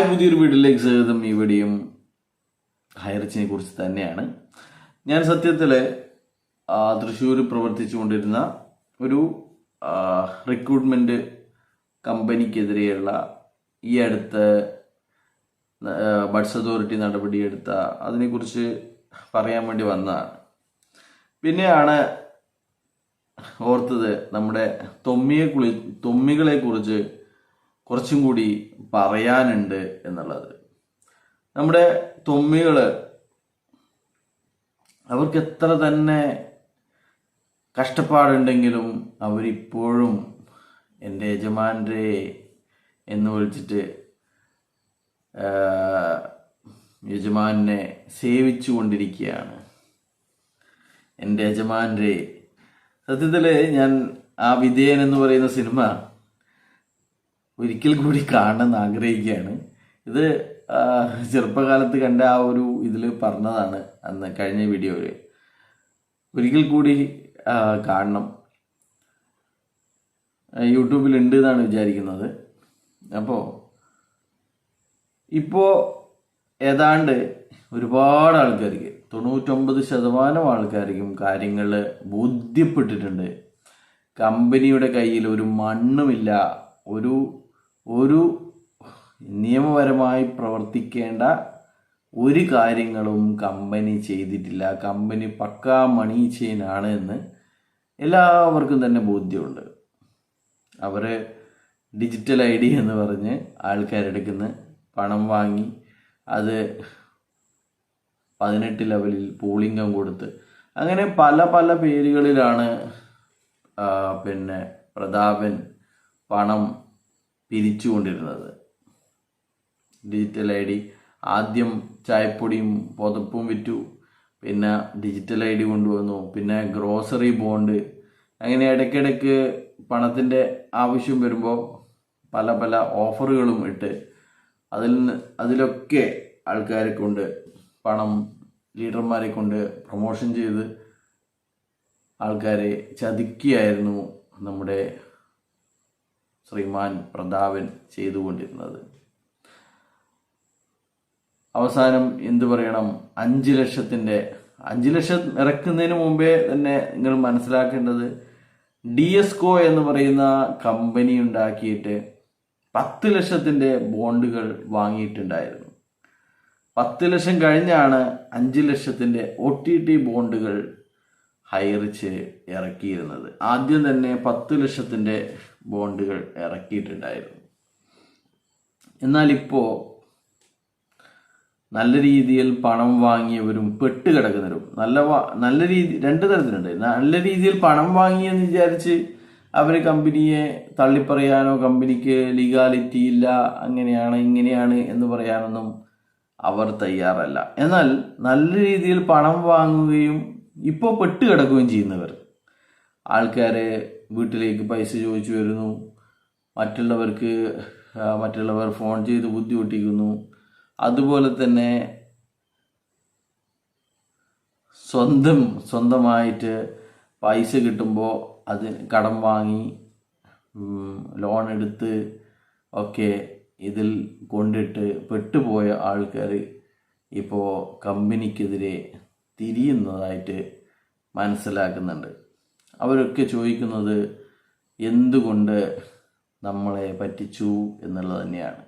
Hi പുതിയൊരു വീട്ടിലേക്ക് സ്വാഗതം. ഈ വീഡിയോയും ഹൈറിച്ചിനെ കുറിച്ച് തന്നെയാണ്. ഞാൻ സത്യത്തിൽ തൃശ്ശൂർ പ്രവർത്തിച്ചുകൊണ്ടിരുന്ന ഒരു റിക്രൂട്ട്മെന്റ് കമ്പനിക്കെതിരെയുള്ള ഈ അടുത്ത് ബഡ്സ് അതോറിറ്റി നടപടിയെടുത്ത അതിനെക്കുറിച്ച് പറയാൻ വേണ്ടി വന്നതാണ്. പിന്നെയാണ് ഓർത്തത് നമ്മുടെ തൊമ്മിയെ കുളി തൊമ്മികളെ കുറിച്ച് കൂടി പറയാനുണ്ട് എന്നുള്ളത്. നമ്മുടെ തൊമ്മികൾ അവർക്ക് എത്ര തന്നെ കഷ്ടപ്പാടുണ്ടെങ്കിലും അവരിപ്പോഴും എന്റെ യജമാന്റെ എന്ന് വിളിച്ചിട്ട് യജമാനെ സേവിച്ചു കൊണ്ടിരിക്കുകയാണ് എന്റെ യജമാന്റെ സത്യത്തിൽ ഞാൻ ആ വിധേയൻ എന്ന് പറയുന്ന സിനിമ ഒരിക്കൽ കൂടി കാണണമെന്ന് ആഗ്രഹിക്കുകയാണ്. ഇത് ചെറുപ്പകാലത്ത് കണ്ട ആ ഒരു ഇതിൽ പറഞ്ഞതാണ് അന്ന് കഴിഞ്ഞ വീഡിയോയിൽ ഒരിക്കൽ കൂടി കാണണം. യൂട്യൂബിലുണ്ട് എന്നാണ് വിചാരിക്കുന്നത്. അപ്പോൾ ഇപ്പോൾ ഏതാണ്ട് ഒരുപാട് ആൾക്കാർക്ക് തൊണ്ണൂറ്റൊമ്പത് ശതമാനം ആൾക്കാർക്കും കാര്യങ്ങൾ ബോധ്യപ്പെട്ടിട്ടുണ്ട്. കമ്പനിയുടെ കയ്യിൽ ഒരു മണ്ണുമില്ല ഒരു ഒരു നിയമപരമായി പ്രവർത്തിക്കേണ്ട ഒരു കാര്യങ്ങളും കമ്പനി ചെയ്തിട്ടില്ല. കമ്പനി പക്കാ മണി ചെയിനാണ് എന്ന് എല്ലാവർക്കും തന്നെ ബോധ്യമുണ്ട്. അവർ ഡിജിറ്റൽ ഐ ഡി എന്ന് പറഞ്ഞ് ആൾക്കാരെടുക്കുന്ന പണം വാങ്ങി അത് പതിനെട്ട് ലെവലിൽ പൂളിംഗം കൊടുത്ത് അങ്ങനെ പല പല പേരുകളിലാണ് പിന്നെ പ്രതാപൻ പണം പിരിച്ചുകൊണ്ടിരുന്നത്. ഡിജിറ്റൽ ഐ ഡി ആദ്യം ചായപ്പൊടിയും പുതപ്പും വിറ്റു. പിന്നെ ഡിജിറ്റൽ ഐ ഡി കൊണ്ടുവന്നു. പിന്നെ ഗ്രോസറി ബോണ്ട്. അങ്ങനെ ഇടയ്ക്കിടയ്ക്ക് പണത്തിന്റെ ആവശ്യം വരുമ്പോൾ പല പല ഓഫറുകളും ഇട്ട് അതിൽ നിന്ന് അതിലൊക്കെ ആൾക്കാരെ കൊണ്ട് പണം ലീഡർമാരെ കൊണ്ട് പ്രൊമോഷൻ ചെയ്ത് ആൾക്കാരെ ചതിക്കുകയായിരുന്നു നമ്മുടെ ശ്രീമാൻ പ്രതാപൻ ചെയ്തുകൊണ്ടിരുന്നത്. അവസാനം എന്തു പറയണം? അഞ്ച് ലക്ഷത്തിന്റെ അഞ്ച് ലക്ഷം ഇറക്കുന്നതിന് മുമ്പേ തന്നെ നിങ്ങൾ മനസ്സിലാക്കേണ്ടത് ഡി എസ്കോ എന്ന് പറയുന്ന കമ്പനി ഉണ്ടാക്കിയിട്ട് പത്ത് ലക്ഷത്തിന്റെ ബോണ്ടുകൾ വാങ്ങിയിട്ടുണ്ടായിരുന്നു. പത്ത് ലക്ഷം കഴിഞ്ഞാണ് അഞ്ച് ലക്ഷത്തിന്റെ ഒ ടി ടി ബോണ്ടുകൾ ഹൈറിച്ച് ഇറക്കിയിരുന്നത്. ആദ്യം തന്നെ പത്ത് ലക്ഷത്തിന്റെ ബോണ്ടുകൾ ഇറക്കിയിട്ടുണ്ടായിരുന്നു. എന്നാൽ ഇപ്പോൾ നല്ല രീതിയിൽ പണം വാങ്ങിയവരും പെട്ടുകിടക്കുന്നവരും നല്ല നല്ല രീതി രണ്ട് തരത്തിലുണ്ട്. നല്ല രീതിയിൽ പണം വാങ്ങിയെന്ന് വിചാരിച്ച് അവർ കമ്പനിയെ തള്ളിപ്പറയാനോ കമ്പനിക്ക് ലീഗാലിറ്റി ഇല്ല അങ്ങനെയാണ് ഇങ്ങനെയാണ് എന്ന് പറയാനൊന്നും അവർ തയ്യാറല്ല. എന്നാൽ നല്ല രീതിയിൽ പണം വാങ്ങുകയും ഇപ്പോൾ പെട്ടുകിടക്കുകയും ചെയ്യുന്നവർ ആൾക്കാരെ വീട്ടിലേക്ക് പൈസ ചോദിച്ചു വരുന്നു. മറ്റുള്ളവർക്ക് മറ്റുള്ളവർ ഫോൺ ചെയ്ത് ബുദ്ധിമുട്ടിക്കുന്നു. അതുപോലെ തന്നെ സ്വന്തം സ്വന്തമായിട്ട് പൈസ കിട്ടുമ്പോൾ അത് കടം വാങ്ങി ലോൺ എടുത്ത് ഒക്കെ ഇതിൽ കൊണ്ടിട്ട് പെട്ടുപോയ ആൾക്കാർ ഇപ്പോൾ കമ്പനിക്കെതിരെ തിരിയുന്നതായിട്ട് മനസ്സിലാക്കുന്നുണ്ട്. അവരൊക്കെ ചോദിക്കുന്നത് എന്തുകൊണ്ട് നമ്മളെ പറ്റിച്ചു എന്നുള്ളത് തന്നെയാണ്.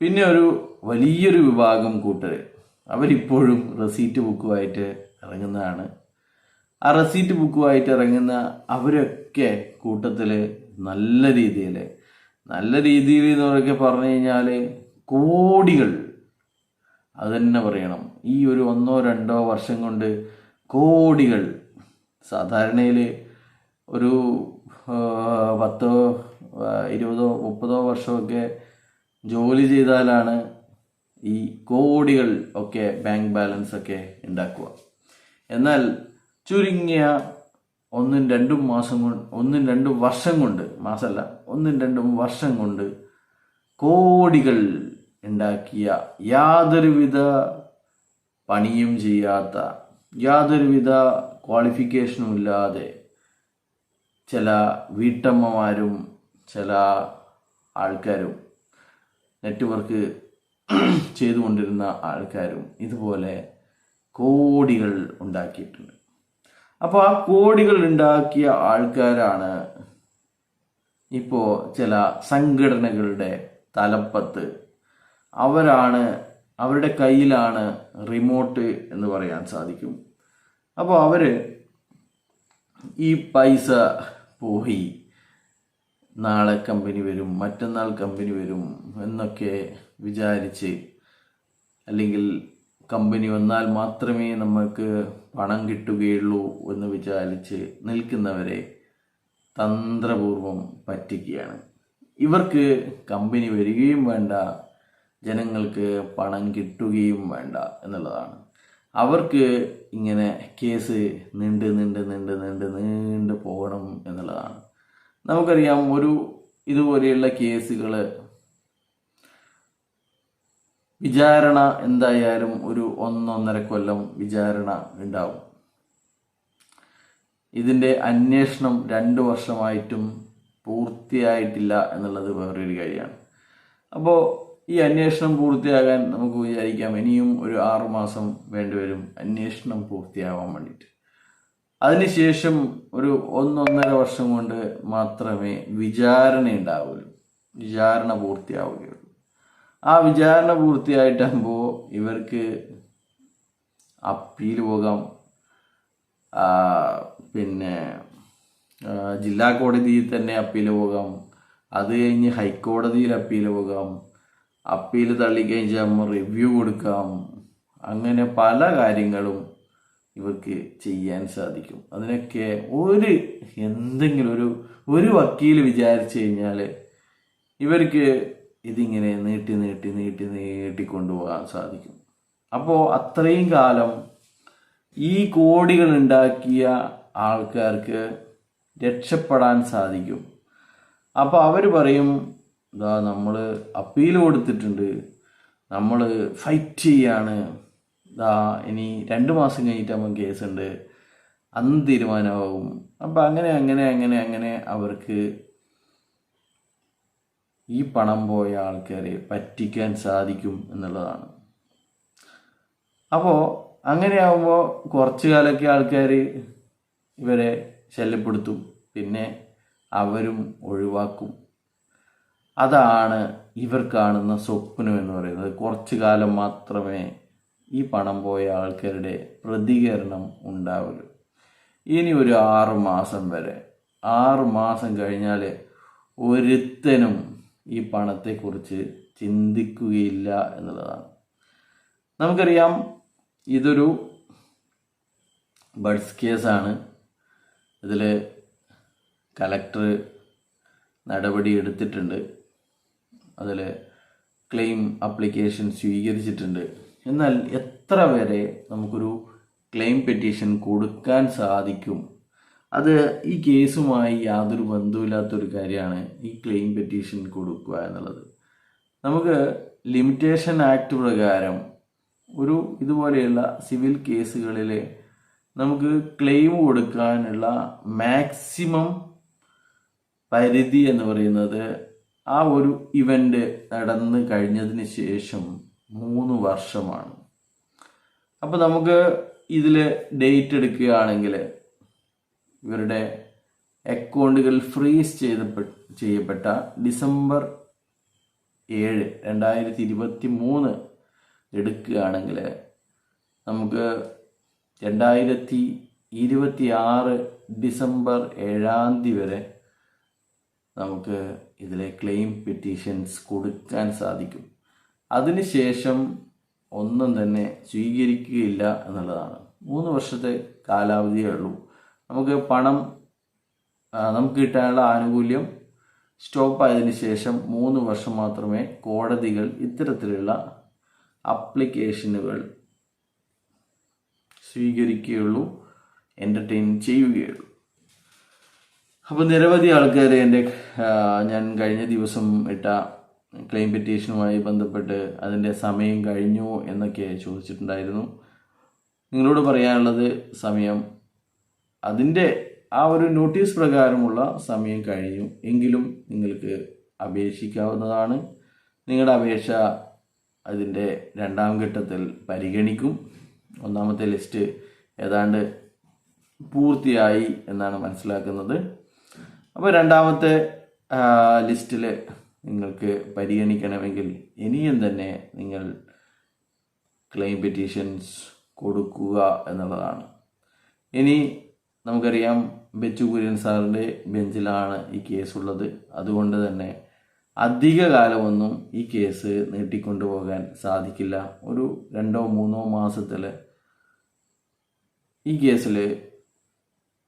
പിന്നെ ഒരു വലിയൊരു വിഭാഗം കൂട്ടർ അവരിപ്പോഴും റെസീറ്റ് ബുക്കുമായിട്ട് ഇറങ്ങുന്നതാണ്. ആ റെസീറ്റ് ബുക്കുമായിട്ട് ഇറങ്ങുന്ന അവരൊക്കെ കൂട്ടത്തിൽ നല്ല രീതിയിൽ നല്ല രീതിയിൽ എന്നൊക്കെ പറഞ്ഞു കഴിഞ്ഞാൽ കോടികൾ. അത് പറയണം. ഈ ഒരു ഒന്നോ രണ്ടോ വർഷം കൊണ്ട് കോടികൾ സാധാരണയിൽ ഒരു പത്തോ ഇരുപതോ മുപ്പതോ വർഷമൊക്കെ ജോലി ചെയ്താലാണ് ഈ കോടികൾ ഒക്കെ ബാങ്ക് ബാലൻസ് ഒക്കെ ഉണ്ടാക്കുക. എന്നാൽ ചുരുങ്ങിയ ഒന്നും രണ്ടും മാസം കൊണ്ട് ഒന്നും രണ്ടും വർഷം കൊണ്ട് മാസമല്ല ഒന്നും രണ്ടും വർഷം കൊണ്ട് കോടികൾ ഉണ്ടാക്കിയ യാതൊരുവിധ പണിയും ചെയ്യാത്ത യാതൊരുവിധ ക്വാളിഫിക്കേഷനും ഇല്ലാതെ ചില വീട്ടമ്മമാരും ചില ആൾക്കാരും നെറ്റ്വർക്ക് ചെയ്തുകൊണ്ടിരുന്ന ആൾക്കാരും ഇതുപോലെ കോടികൾ ഉണ്ടാക്കിയിട്ടുണ്ട്. അപ്പോൾ ആ കോടികൾ ഉണ്ടാക്കിയ ആൾക്കാരാണ് ഇപ്പോൾ ചില സംഘടനകളുടെ തലപ്പത്ത്. അവരാണ് അവരുടെ കയ്യിലാണ് റിമോട്ട് എന്ന് പറയാൻ സാധിക്കും. അപ്പോൾ അവർ ഈ പൈസ പോയി. നാളെ കമ്പനി വരും മറ്റന്നാൾ കമ്പനി വരും എന്നൊക്കെ വിചാരിച്ച് അല്ലെങ്കിൽ കമ്പനി വന്നാൽ മാത്രമേ നമുക്ക് പണം കിട്ടുകയുള്ളൂ എന്ന് വിചാരിച്ച് നിൽക്കുന്നവരെ തന്ത്രപൂർവം പറ്റിക്കുകയാണ്. ഇവർക്ക് കമ്പനി വരികയും വേണ്ട ജനങ്ങൾക്ക് പണം കിട്ടുകയും വേണ്ട എന്നുള്ളതാണ്. അവർക്ക് ഇങ്ങനെ കേസ് നീണ്ട് നീണ്ട് നീണ്ട് നീണ്ട് നീണ്ട് പോകണം എന്നുള്ളതാണ്. നമുക്കറിയാം ഒരു ഇതുപോലെയുള്ള കേസുകൾ വിചാരണ എന്തായാലും ഒരു ഒന്നൊന്നര കൊല്ലം വിചാരണ ഉണ്ടാവും. ഇതിന്റെ അന്വേഷണം രണ്ട് വർഷമായിട്ടും പൂർത്തിയായിട്ടില്ല എന്നുള്ളത് വേറൊരു കാര്യമാണ്. അപ്പോൾ ഈ അന്വേഷണം പൂർത്തിയാകാൻ നമുക്ക് വിചാരിക്കാം. ഇനിയും ഒരു ആറുമാസം വേണ്ടിവരും അന്വേഷണം പൂർത്തിയാവാൻ വേണ്ടിയിട്ട്. അതിനുശേഷം ഒരു ഒന്നൊന്നര വർഷം കൊണ്ട് മാത്രമേ വിചാരണ ഉണ്ടാവുള്ളൂ വിചാരണ പൂർത്തിയാവുകയുള്ളൂ. ആ വിചാരണ പൂർത്തിയായിട്ടാകുമ്പോൾ ഇവർക്ക് അപ്പീൽ പോകാം. പിന്നെ ജില്ലാ കോടതിയിൽ തന്നെ അപ്പീൽ പോകാം. അത് കഴിഞ്ഞ് ഹൈക്കോടതിയിൽ അപ്പീൽ പോകാം. അപ്പീൽ തള്ളിക്കഴിഞ്ഞാൽ റിവ്യൂ കൊടുക്കാം. അങ്ങനെ പല കാര്യങ്ങളും ഇവർക്ക് ചെയ്യാൻ സാധിക്കും. അതിനൊക്കെ ഒരു എന്തെങ്കിലും ഒരു ഒരു വക്കീൽ വിചാരിച്ചു കഴിഞ്ഞാൽ ഇവർക്ക് ഇതിങ്ങനെ നീട്ടി നീട്ടി നീട്ടി നീട്ടി കൊണ്ടുപോകാൻ സാധിക്കും. അപ്പോൾ അത്രയും കാലം ഈ കോടികൾ ഉണ്ടാക്കിയ ആൾക്കാർക്ക് രക്ഷപ്പെടാൻ സാധിക്കും. അപ്പോൾ അവർ പറയും ഇതാ നമ്മൾ അപ്പീൽ കൊടുത്തിട്ടുണ്ട്. നമ്മൾ ഫൈറ്റ് ചെയ്യാണ്. ഇതാ ഇനി രണ്ട് മാസം കഴിഞ്ഞിട്ടാകുമ്പോൾ കേസുണ്ട് അന്ന് തീരുമാനമാകും അപ്പം അങ്ങനെ അങ്ങനെ അങ്ങനെ അങ്ങനെ അവർക്ക് ഈ പണം പോയ ആൾക്കാരെ പറ്റിക്കാൻ സാധിക്കും എന്നുള്ളതാണ്. അപ്പോൾ അങ്ങനെയാവുമ്പോൾ കുറച്ച് കാലമൊക്കെ ആൾക്കാർ ഇവരെ ശല്യപ്പെടുത്തും. പിന്നെ അവരും ഒഴിവാക്കും. അതാണ് ഇവർ കാണുന്ന സ്വപ്നം എന്ന് പറയുന്നത്. കുറച്ചു കാലം മാത്രമേ ഈ പണം പോയ ആൾക്കാരുടെ പ്രതികരണം ഉണ്ടാവുള്ളൂ. ഇനി ഒരു ആറ് മാസം വരെ. ആറ് മാസം കഴിഞ്ഞാൽ ഒരുത്തനും ഈ പണത്തെക്കുറിച്ച് ചിന്തിക്കുകയില്ല എന്നുള്ളതാണ്. നമുക്കറിയാം ഇതൊരു ബഡ്സ് കേസാണ്. ഇതിൽ കലക്ടർ നടപടി എടുത്തിട്ടുണ്ട്. അതിൽ ക്ലെയിം അപ്ലിക്കേഷൻ സ്വീകരിച്ചിട്ടുണ്ട്. എന്നാൽ എത്ര വരെ നമുക്കൊരു ക്ലെയിം പെറ്റീഷൻ കൊടുക്കാൻ സാധിക്കും? അത് ഈ കേസുമായി യാതൊരു ബന്ധവുമില്ലാത്തൊരു കാര്യമാണ് ഈ ക്ലെയിം പെറ്റീഷൻ കൊടുക്കുക എന്നുള്ളത്. നമുക്ക് ലിമിറ്റേഷൻ ആക്ട് പ്രകാരം ഒരു ഇതുപോലെയുള്ള സിവിൽ കേസുകളിൽ നമുക്ക് ക്ലെയിം കൊടുക്കാനുള്ള മാക്സിമം പരിധി എന്ന് പറയുന്നത് ആ ഒരു ഇവന്റ് നടന്നു കഴിഞ്ഞതിന് ശേഷം മൂന്ന് വർഷമാണ്. അപ്പോൾ നമുക്ക് ഇതിൽ ഡേറ്റ് എടുക്കുകയാണെങ്കിൽ ഇവരുടെ അക്കൗണ്ടുകൾ ഫ്രീസ് ചെയ്ത ചെയ്യപ്പെട്ട ഡിസംബർ ഏഴ് രണ്ടായിരത്തി ഇരുപത്തി മൂന്ന് എടുക്കുകയാണെങ്കിൽ നമുക്ക് രണ്ടായിരത്തി ഇരുപത്തി ആറ് ഡിസംബർ ഏഴാം തീയതി വരെ നമുക്ക് ഇതിലെ ക്ലെയിം പെറ്റീഷൻസ് കൊടുക്കാൻ സാധിക്കും. അതിനുശേഷം ഒന്നും തന്നെ സ്വീകരിക്കുകയില്ല എന്നുള്ളതാണ്. മൂന്ന് വർഷത്തെ കാലാവധിയേ ഉള്ളൂ. നമുക്ക് പണം നമുക്ക് കിട്ടാനുള്ള ആനുകൂല്യം സ്റ്റോപ്പ് ആയതിനു ശേഷം മൂന്ന് വർഷം മാത്രമേ കോടതികൾ ഇത്തരത്തിലുള്ള അപ്ലിക്കേഷനുകൾ സ്വീകരിക്കുകയുള്ളൂ എന്റർടൈൻ ചെയ്യുകയുള്ളൂ. അപ്പോൾ നിരവധി ആൾക്കാർ എന്റെ ഞാൻ കഴിഞ്ഞ ദിവസം ഇട്ട ക്ലെയിം പെറ്റീഷനുമായി ബന്ധപ്പെട്ട് അതിന്റെ സമയം കഴിഞ്ഞു എന്നൊക്കെ ചോദിച്ചിട്ടുണ്ടായിരുന്നു. നിങ്ങളോട് പറയാനുള്ളത് സമയം അതിന്റെ ആ ഒരു നോട്ടീസ് പ്രകാരമുള്ള സമയം കഴിഞ്ഞു എങ്കിലും നിങ്ങൾക്ക് അപേക്ഷിക്കാവുന്നതാണ്. നിങ്ങളുടെ അപേക്ഷ അതിന്റെ രണ്ടാം ഘട്ടത്തിൽ പരിഗണിക്കും. ഒന്നാമത്തെ ലിസ്റ്റ് ഏതാണ്ട് പൂർത്തിയായി എന്നാണ് മനസ്സിലാക്കുന്നത്. അപ്പോൾ രണ്ടാമത്തെ ലിസ്റ്റിൽ നിങ്ങൾക്ക് പരിഗണിക്കണമെങ്കിൽ ഇനിയും തന്നെ നിങ്ങൾ ക്ലെയിം പെറ്റീഷൻസ് കൊടുക്കുക എന്നുള്ളതാണ്. ഇനി നമുക്കറിയാം ബെച്ചു കുര്യൻ സാറിന്റെ ബെഞ്ചിലാണ് ഈ കേസുള്ളത്. അതുകൊണ്ട് തന്നെ അധിക കാലമൊന്നും ഈ കേസ് നീട്ടിക്കൊണ്ടുപോകാൻ സാധിക്കില്ല. ഒരു രണ്ടോ മൂന്നോ മാസത്തിൽ ഈ കേസിൽ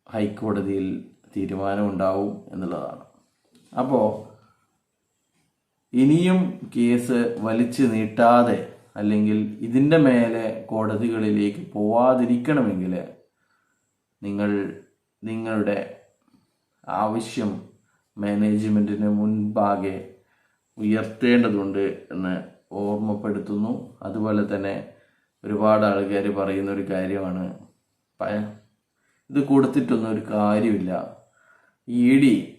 ഹൈക്കോടതിയിൽ തീരുമാനമുണ്ടാവും എന്നുള്ളതാണ്. അപ്പോൾ ഇനിയും കേസ് വലിച്ചു നീട്ടാതെ അല്ലെങ്കിൽ ഇതിന്റെ മേലെ കോടതികളിലേക്ക് പോവാതിരിക്കണമെങ്കിൽ നിങ്ങൾ നിങ്ങളുടെ ആവശ്യം മാനേജ്മെന്റിന് മുൻപാകെ ഉയർത്തേണ്ടതുണ്ട് എന്ന് ഓർമ്മപ്പെടുത്തുന്നു. അതുപോലെ തന്നെ ഒരുപാട് ആൾക്കാർ പറയുന്ന ഒരു കാര്യമാണ്. ഇത് കൊടുത്തിട്ടൊന്നും ഒരു കാര്യമില്ല. ഇ ഡി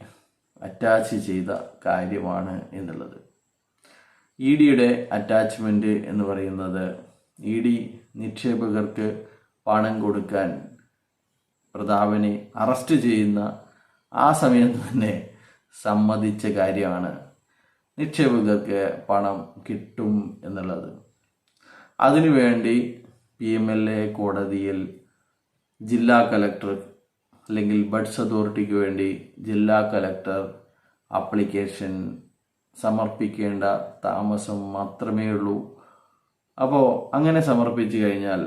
അറ്റാച്ച് ചെയ്ത കാര്യമാണ് എന്നുള്ളത്. ഇ ഡിയുടെ അറ്റാച്ച്മെന്റ് എന്ന് പറയുന്നത് ഇ ഡി നിക്ഷേപകർക്ക് പണം കൊടുക്കാൻ പ്രതാപനെ അറസ്റ്റ് ചെയ്യുന്ന ആ സമയം തന്നെ സമ്മതിച്ച കാര്യമാണ്. നിക്ഷേപകർക്ക് പണം കിട്ടും എന്നുള്ളത്. അതിനുവേണ്ടി പി എം എൽ എ കോടതിയിൽ ജില്ലാ കലക്ടർ അല്ലെങ്കിൽ ബഡ്സ് അതോറിറ്റിക്ക് വേണ്ടി ജില്ലാ കലക്ടർ അപ്ലിക്കേഷൻ സമർപ്പിക്കേണ്ട താമസം മാത്രമേ ഉള്ളൂ. അപ്പോൾ അങ്ങനെ സമർപ്പിച്ചു കഴിഞ്ഞാൽ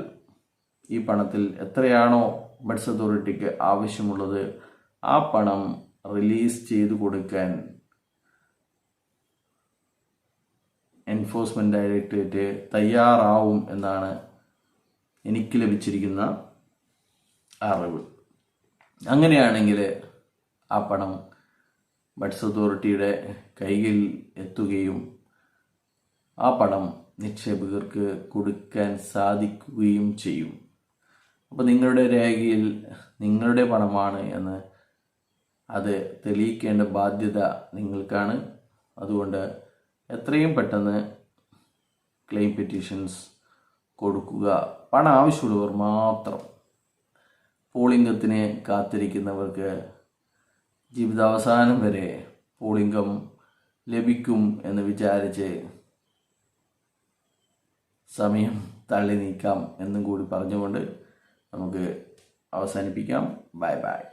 ഈ പണത്തിൽ എത്രയാണോ ബഡ്സ് അതോറിറ്റിക്ക് ആവശ്യമുള്ളത് ആ പണം റിലീസ് ചെയ്തു കൊടുക്കാൻ എൻഫോഴ്സ്മെന്റ് ഡയറക്ടറേറ്റ് തയ്യാറാവും എന്നാണ് എനിക്ക് ലഭിച്ചിരിക്കുന്ന അറിവ്. അങ്ങനെയാണെങ്കിൽ ആ പണം ബഡ്സ് അതോറിറ്റിയുടെ കൈയിൽ എത്തുകയും ആ പണം നിക്ഷേപകർക്ക് കൊടുക്കാൻ സാധിക്കുകയും ചെയ്യും. അപ്പോൾ നിങ്ങളുടെ രേഖയിൽ നിങ്ങളുടെ പണമാണ് എന്ന് അത് തെളിയിക്കേണ്ട ബാധ്യത നിങ്ങൾക്കാണ്. അതുകൊണ്ട് എത്രയും പെട്ടെന്ന് ക്ലെയിം പെറ്റീഷൻസ് കൊടുക്കുക. പണം ആവശ്യമുള്ളവർ മാത്രം പോളിംഗത്തിന് കാത്തിരിക്കുന്നവർക്ക് ജീവിതാവസാനം വരെ പോളിംഗം ലഭിക്കും എന്ന് വിചാരിച്ച് സമയം തള്ളി നീക്കാം എന്നും കൂടി പറഞ്ഞുകൊണ്ട് നമുക്ക് അവസാനിപ്പിക്കാം. Bye bye.